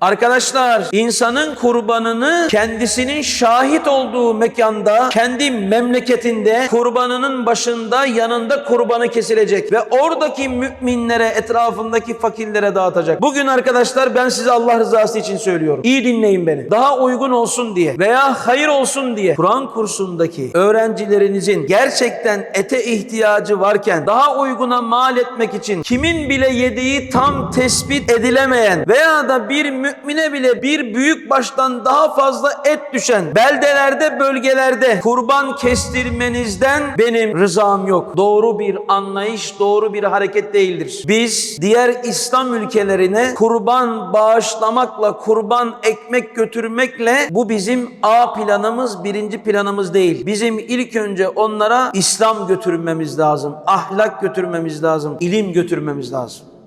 Arkadaşlar insanın kurbanını kendisinin şahit olduğu mekanda, kendi memleketinde kurbanının başında yanında kurbanı kesilecek ve oradaki müminlere, etrafındaki fakirlere dağıtacak. Bugün arkadaşlar ben size Allah rızası için söylüyorum. İyi dinleyin beni. Daha uygun olsun diye veya hayır olsun diye Kur'an kursundaki öğrencilerinizin gerçekten ete ihtiyacı varken daha uyguna mal etmek için kimin bile yediği tam tespit edilemeyen veya da bir mümine bile bir büyük baştan daha fazla et düşen beldelerde bölgelerde kurban kestirmenizden benim rızam yok. Doğru bir anlayış, doğru bir hareket değildir. Biz diğer İslam ülkelerine kurban bağışlamakla, kurban ekmek götürmekle bu bizim A planımız, birinci planımız değil. Bizim ilk önce onlara İslam götürmemiz lazım, ahlak götürmemiz lazım, ilim götürmemiz lazım.